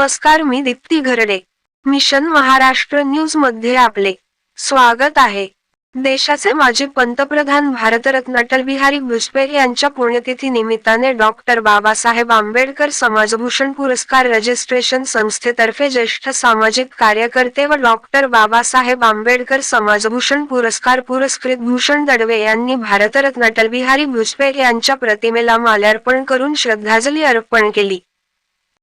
नमस्कार मी दीप्ती घरडे. मिशन महाराष्ट्र न्यूजमध्ये आपले स्वागत आहे. देशाचे माजी पंतप्रधान भारतरत्न अटल बिहारी वाजपेयी यांच्या पुण्यतिथी निमित्ताने डॉक्टर बाबासाहेब आंबेडकर समाजभूषण पुरस्कार रजिस्ट्रेशन संस्थेतर्फे ज्येष्ठ सामाजिक कार्यकर्ते व डॉक्टर बाबासाहेब आंबेडकर समाजभूषण पुरस्कार पुरस्कृत भूषण दडवे यांनी भारतरत्न अटल बिहारी वाजपेयी यांच्या प्रतिमेला माल्यार्पण करून श्रद्धांजली अर्पण केली.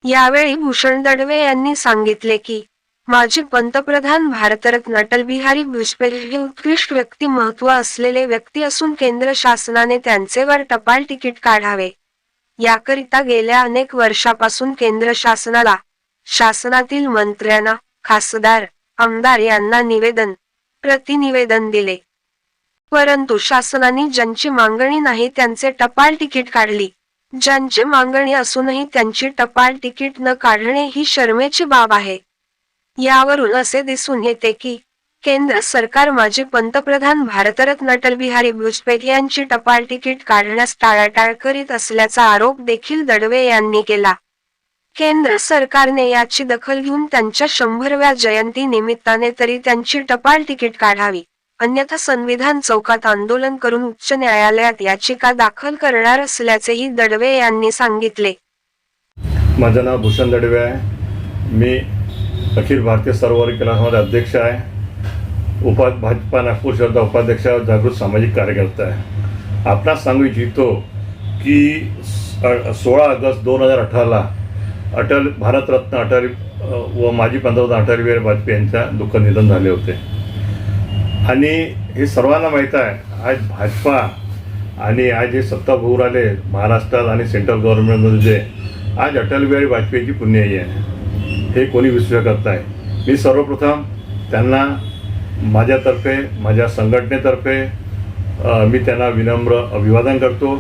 यावेळी भूषण दडवे यांनी सांगितले की माजी पंतप्रधान भारतरत्न अटल बिहारी वाजपेयी हे उत्कृष्ट व्यक्तिमत्व असलेले व्यक्ती असून केंद्र शासनाने त्यांचेवर टपाल तिकीट काढावे. याकरिता गेल्या अनेक वर्षापासून केंद्र शासनाला शासनातील मंत्र्यांना खासदार आमदार यांना निवेदन प्रतिनिवेदन दिले. परंतु शासनाने ज्यांची मागणी नाही त्यांचे टपाल तिकीट काढली. ज्यांची मागणी असूनही त्यांची टपाल तिकीट न काढणे ही शर्मेची बाब आहे. यावरून असे दिसून येते की केंद्र सरकार माजी पंतप्रधान भारतरत्न अटलबिहारी वाजपेयी यांची टपाल तिकीट काढण्यास टाळाटाळ करीत असल्याचा आरोप देखील दडवे यांनी केला. केंद्र सरकारने याची दखल घेऊन त्यांच्या शंभरव्या जयंती निमित्ताने तरी त्यांची टपाल तिकीट काढावी. अन्यथा संविधान चौकात आंदोलन करून उच्च न्यायालयात याचिका दाखल करणार असल्याचेही दडवे यांनी सांगितले. माझं नाव भूषण दडवे आहे. मी अखिल भारतीय सर्ववर्ग कला समाज अध्यक्ष आहे. उपा भाजपा नागपूर शहराचा उपाध्यक्ष जागृत सामाजिक कार्यकर्ता आहे. आपणास सांगू इच्छितो की सोळा ऑगस्ट दोन हजार अठराला अटल भारतरत्न अटल व माजी पंतप्रधान अटल बिहारी वाजपेयी यांच्या दुःख निधन झाले होते. आणि हे सर्वांना माहीत आहे आज भाजपा आणि आज हे सत्ता आले महाराष्ट्रात आणि सेंट्रल गव्हर्नमेंटमध्ये जे आज अटल बिहारी वाजपेयीची पुण्याई आहे. हे कोणी विसरू शकत नाही. मी सर्वप्रथम त्यांना माझ्यातर्फे माझ्या संघटनेतर्फे मी त्यांना विनम्र अभिवादन करतो.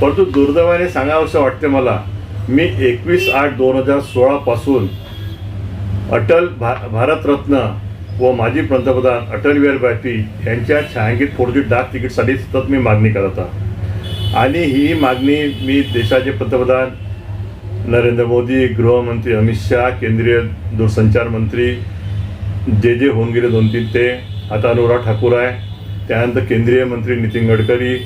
परंतु दुर्दैवाने सांगावंसं वाटते मला मी एकवीस आठ दोन हजार सोळापासून अटल भा भारतरत्न व माजी पंतप्रधान अटल बिहारी वाजपेयी यांच्या छायांकित फोडजी डाक तिकीटसाठी सतत मी मागणी करत आहे आणि ही मागणी मी देशाचे पंतप्रधान नरेंद्र मोदी गृहमंत्री अमित शहा केंद्रीय दूरसंचार मंत्री जे जे होऊन गेले दोन तीन ते आता अनुराग ठाकूर आहे त्यानंतर केंद्रीय मंत्री नितीन गडकरी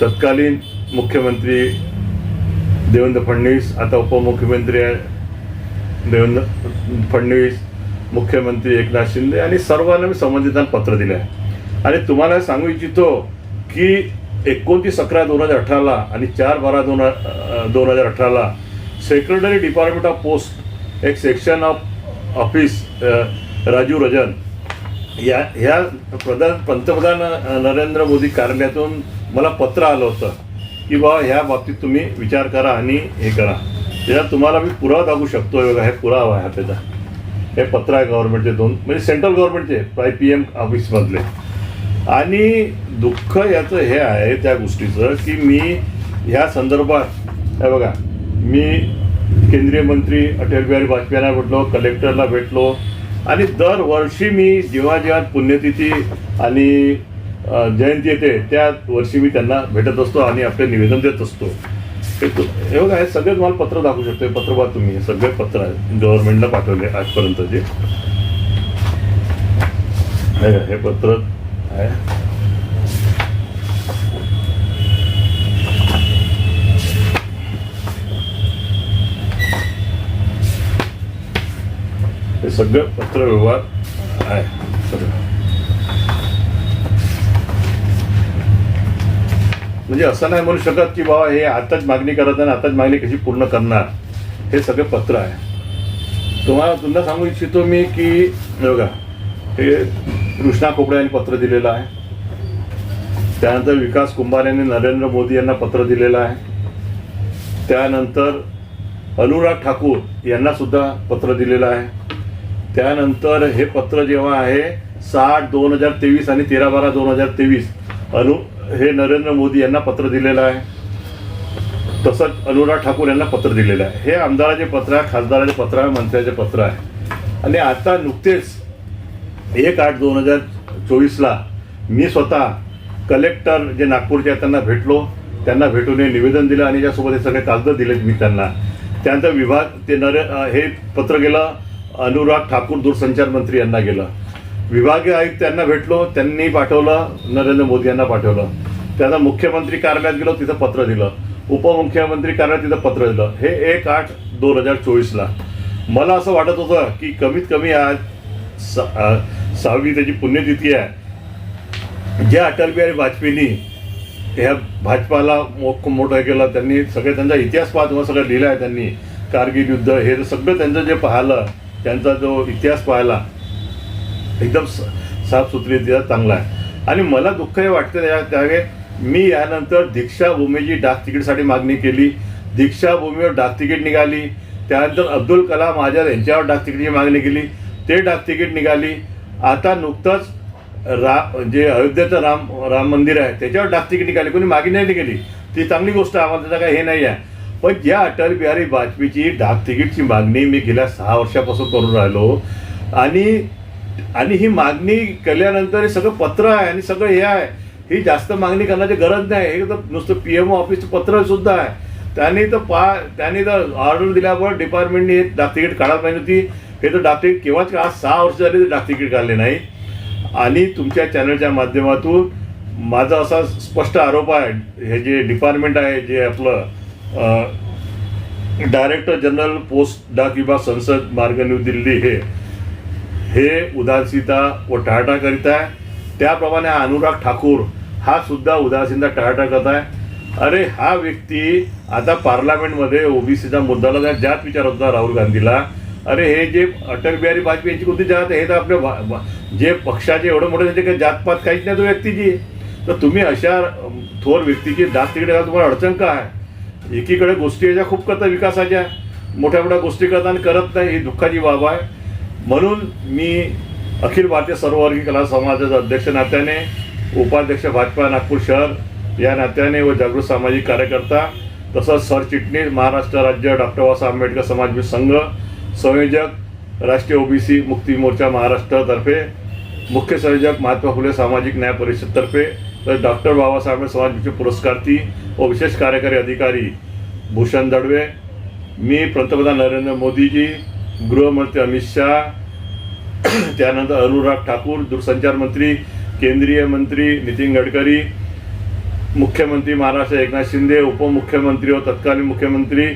तत्कालीन मुख्यमंत्री देवेंद्र फडणवीस आता उपमुख्यमंत्री आहे देवेंद्र फडणवीस मुख्यमंत्री एकनाथ शिंदे आणि सर्वांना मी संबंधितांना पत्र दिलं आहे. आणि तुम्हाला सांगू इच्छितो की एकोणतीस अकरा दोन हजार अठराला आणि चार बारा दोन दोन हजार अठराला सेक्रेटरी डिपार्टमेंट ऑफ पोस्ट एक section of office Raju Rajiv रजन या ह्या प्रधान पंतप्रधान नरेंद्र मोदी कार्यालयातून मला पत्र आलं होतं की बाबा ह्या बाबतीत तुम्ही विचार करा आणि हे करा. त्याच्यात तुम्हाला मी पुरावा दाखवू शकतो हे बघा हे पुरावा आहे त्याचा. हे पत्र आहे गव्हर्नमेंटचे दोन म्हणजे सेंट्रल गव्हर्नमेंटचे आय पी एम ऑफिसमधले आणि दुःख याचं हे आहे त्या गोष्टीचं की मी ह्या संदर्भात हे बघा मी केंद्रीय मंत्री अटल बिहारी वाजपेयींना भेटलो कलेक्टरला भेटलो आणि दरवर्षी मी जेव्हा जेव्हा पुण्यतिथी आणि जयंती येते त्या वर्षी मी त्यांना भेटत असतो आणि आपले निवेदन देत असतो. हे तु- बघा हे सगळे तुम्हाला पत्र दाखवू शकतो. हे पत्र बघा तुम्ही हे सगळे पत्र आहेत. गव्हर्नमेंटला पाठवले आजपर्यंत जे. हे पत्र आहे. हे सगळं पत्र व्यवहार आहे. म्हणजे असं नाही म्हणू शकत की बाबा हे आताच मागणी करत आणि आताच मागणी कशी पूर्ण करणार. हे सगळं पत्र आहे. तुम्हाला पुन्हा सांगू इच्छितो मी की बघा हे कृष्णा कोपडे यांनी पत्र दिलेलं आहे. त्यानंतर विकास कुंभार यांनी नरेंद्र मोदी यांना पत्र दिलेलं आहे. त्यानंतर अनुराग ठाकूर यांना सुद्धा पत्र दिलेलं आहे. त्यानंतर हे पत्र जेव्हा आहे साठ दोन हजार तेवीस आणि तेरा बारा दोन हजार तेवीस अनु हे नरेंद्र मोदी यांना पत्र दिलेलं आहे. तसंच अनुराग ठाकूर यांना पत्र दिलेलं आहे. हे आमदाराचे पत्र आहे खासदाराचे पत्र आहे मंत्र्याचे पत्र आहे. आणि आता नुकतेच एक आठ दोन हजार चोवीसला मी स्वतः कलेक्टर जे नागपूरचे आहेत त्यांना भेटलो. त्यांना भेटून हे निवेदन दिलं आणि ज्यासोबत हे सगळे कागद दिलेत मी त्यांना. त्यानंतर विभाग ते नरे हे पत्र गेलं अनुराग ठाकूर दूरसंचार मंत्री यांना गेलं. विभागीय आयुक्त त्यांना भेटलो त्यांनी पाठवलं नरेंद्र मोदी यांना पाठवलं. त्यांना मुख्यमंत्री कार्यालयात गेलो तिथं पत्र दिलं. उपमुख्यमंत्री कार्यालयात तिथं पत्र दिलं. हे एक आठ दोन हजार चोवीसला. मला असं वाटत होतं की कमीत कमी आज स सहावी त्याची पुण्यतिथी आहे. ज्या अटल बिहारी वाजपेयींनी ह्या भाजपाला मो- मोठं केलं त्यांनी सगळे त्यांचा इतिहास पाहतो सगळं लिहिलं आहे त्यांनी. कारगिल युद्ध हे सगळं त्यांचं जे पाहिलं त्यांचा जो इतिहास पाहिला एकदम स- साफसुथरी चांगला आहे. आणि मला दुःख हे वाटतं या त्यावेळे मी यानंतर दीक्षाभूमीची डाक तिकीटसाठी मागणी केली. दीक्षाभूमीवर डाक तिकीट निघाली. त्यानंतर अब्दुल कलाम आझाद यांच्यावर डाक तिकीटची मागणी केली. ते डाक तिकीट निघाली. आता नुकतंच रा जे अयोध्येचं राम राम मंदिर आहे त्याच्यावर डाक तिकीट निघाली. कोणी मागणी नाही केली. ती चांगली गोष्ट आहे आम्हाला त्याचं काही हे नाही आहे. पण ज्या अटल बिहारी वाजपेयीची डाक तिकीटची मागणी मी गेल्या सहा वर्षापासून करून राहिलो. आणि आणि ही मागणी केल्यानंतर हे सगळं पत्र आहे आणि सगळं हे आहे. ही जास्त मागणी करण्याची गरज नाही. हे तर नुसतं पी एम ऑफिसचं पत्र सुद्धा आहे. त्यांनी तर पा त्यांनी तर ऑर्डर दिल्यावर डिपार्टमेंटने हे डाक तिकीट काढायला पाहिजे होती. हे तर डाक तिकीट केव्हाच आज सहा वर्ष झाली तर डाक तिकीट काढले नाही. आणि तुमच्या चॅनलच्या माध्यमातून माझा असा स्पष्ट आरोप आहे. हे जे डिपार्टमेंट आहे जे आपलं डायरेक्टर जनरल पोस्ट डाक विभाग संसद मार्ग न्यू दिल्ली हे हे उदासीनता व टाळाटाळ करीत आहे. त्याप्रमाणे हा अनुराग ठाकूर हा सुद्धा उदासीनता टाळाटाळ करत आहे. अरे हा व्यक्ती आता पार्लमेंटमध्ये ओबीसीचा मुद्दाला त्या जात विचार होता राहुल गांधीला. अरे हे जे अटल बिहारी वाजपेयी यांची कोणती जात हे तर आपल्या भा- जे पक्षाचे एवढं मोठं त्याचे काही जातपात काहीच नाही तो व्यक्तीची. तर तुम्ही अशा थोर व्यक्तीची जात तिकडे घाला तुम्हाला अडचण काय आहे? एकीकडे गोष्टी याच्या खूप करतात विकासाच्या. मोठ्या मोठ्या गोष्टी करतात आणि करत नाही. ही दुःखाची बाब आहे. म्हणून मी अखिल भारतीय सर्ववर्गीय कला समाजाचा अध्यक्ष नात्याने उपाध्यक्ष भाजपा नागपूर शहर या नात्याने व जागृत सामाजिक कार्यकर्ता तसंच सरचिटणीस महाराष्ट्र राज्य डॉक्टर बाबासाहेब आंबेडकर समाज संघ संयोजक राष्ट्रीय ओबीसी मुक्ती मोर्चा महाराष्ट्रातर्फे मुख्य संयोजक महात्मा फुले सामाजिक न्याय परिषदतर्फे तर डॉक्टर बाबासाहेब समाजचे पुरस्कारती व विशेष कार्यकारी अधिकारी भूषण दडवे मी पंतप्रधान नरेंद्र मोदीजी गृहमंत्री अमित शहा त्यानंतर अनुराग ठाकूर दूरसंचार मंत्री केंद्रीय मंत्री नितीन गडकरी मुख्यमंत्री महाराष्ट्र एकनाथ शिंदे उपमुख्यमंत्री व तत्कालीन मुख्यमंत्री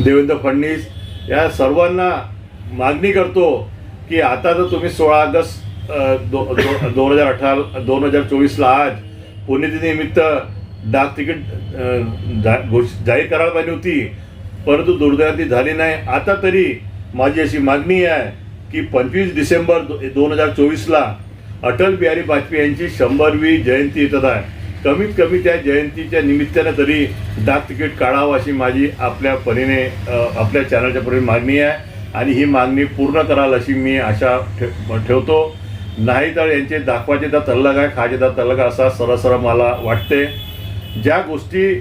देवेंद्र फडणवीस या सर्वांना मागणी करतो की आता जर तुम्ही सोळा ऑगस्ट दो दोन हजार अठरा दोन हजार चोवीसला आज पुण्यतिथीनिमित्त डाक तिकीट जाहीर करायला पाहिजे होती परंतु दुर्दैवाती झाली नाही. आता तरी माझी अशी मागणी आहे की पंचवीस डिसेंबर दोन हजार चोवीसला अटल बिहारी वाजपेयी यांची शंभरवी जयंती येतच आहे. कमीत कमी त्या जयंतीच्या निमित्तानं तरी डाक तिकीट काढावं अशी माझी आपल्या परीने आपल्या चॅनलच्या परीने मागणी आहे. आणि ही मागणी पूर्ण कराल अशी मी आशा ठे ठेवतो. नाही तर यांचे दाखवाचे तर तल्लग आहे खायचे तल्लग असा सरळ सरळ मला वाटते. ज्या गोष्टी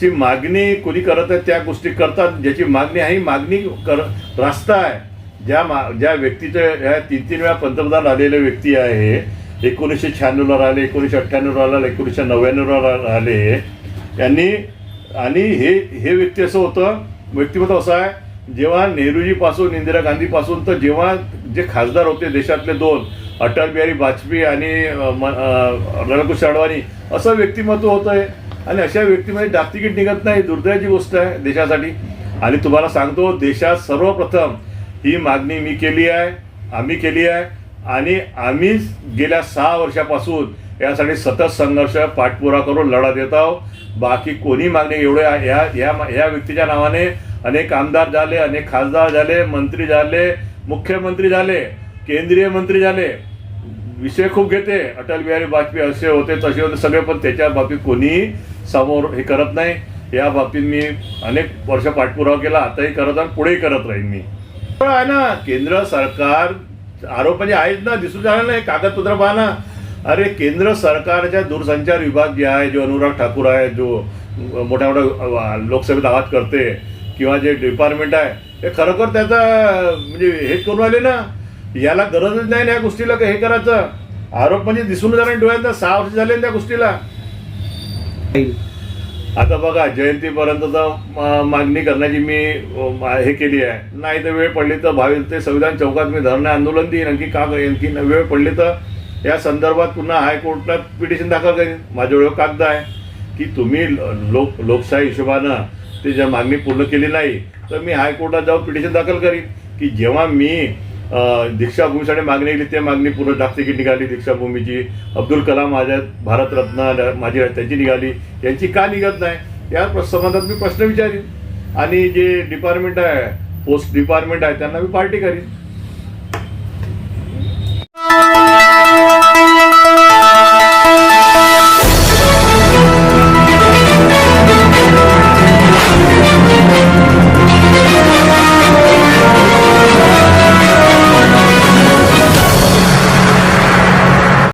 ची मागणी कोणी करत आहे त्या गोष्टी करतात. ज्याची मागणी आहे ही मागणी कर रास्ता आहे. ज्या मा ज्या व्यक्तीचं ह्या तीन तीन वेळा पंतप्रधान आलेले व्यक्ती आहे एकोणीसशे शहाण्णवला राहिले एकोणीसशे अठ्ठ्याण्णवला राहिले एकोणीसशे नव्याण्णवला राहिले. यांनी आणि हे हे व्यक्ती असं होतं व्यक्तिमत्व असं आहे जेव्हा नेहरूजीपासून इंदिरा गांधीपासून तर जेव्हा जे खासदार होते देशातले दोन अटल बिहारी वाजपेयी आणि अ, म- अडवाणी असं व्यक्तिमत्व होतं आहे आणि अशा व्यक्तीमध्ये डाक तिकीट निघत नाही दुर्दैवाची गोष्ट आहे देशासाठी. आणि तुम्हाला सांगतो देशात सर्वप्रथम ही मागणी मी केली आहे आम्ही केली आहे. आणि आम्ही गेल्या सहा वर्षापासून यासाठी सतत संघर्ष पाठपुरा करून लढा देत आहोत. बाकी कोणी मागणी एवढे आहे- या या व्यक्तीच्या नावाने अनेक आमदार झाले अनेक खासदार झाले मंत्री झाले मुख्यमंत्री झाले केंद्रीय मंत्री झाले. विषय खूप घेते अटल बिहारी वाजपेयी असे होते तसे होते सगळे पण त्याच्या बाबतीत कोणी समोर हे करत नाही. या बाबतीत मी अनेक वर्ष पाठपुरावा केला. आताही करत आणि पुढेही करत राहीन मी. पण आहे ना केंद्र सरकार आरोप म्हणजे आहेत ना दिसून जाणार नाही. कागदपत्र पहा ना. अरे केंद्र सरकारच्या दूरसंचार विभाग जे आहे जो अनुराग ठाकूर आहे जो मोठ्या मोठ्या लोकसभेत आवाज करते किंवा जे डिपार्टमेंट आहे हे खरोखर त्याचा म्हणजे हेच करून आले ना. याला गरजच नाही ना या गोष्टीला का हे करायचं? आरोप म्हणजे दिसून जाणार डोळ्यांना. सहा वर्ष झाले त्या गोष्टीला. आता बघा जयंतीपर्यंत तर मागणी करण्याची मी मा- हे केली आहे. नाही तर वेळ पडली तर भावी ते संविधान चौकात मी धरणे आंदोलन देईन. आणखी का करेन? की न- वेळ पडली तर या संदर्भात पुन्हा हायकोर्टात पिटिशन दाखल करीन. माझ्याजवळ कागद आहे की तुम्ही लोक लोकशाही हिशोबानं ते ज्या मागणी पूर्ण केली नाही तर मी हायकोर्टात जाऊन पिटिशन दाखल करीन. की जेव्हा मी दीक्षाभूमीसाठी मागणी केली ते मागणी पूर्ण जास्त निघाली. दीक्षाभूमीची अब्दुल कलाम माझ्या भारतरत्न माझी त्यांची निघाली. यांची का निघत नाही? या संबंधात मी प्रश्न विचारीन. आणि जे डिपार्टमेंट आहे पोस्ट डिपार्टमेंट आहे त्यांना मी पार्टी करीन.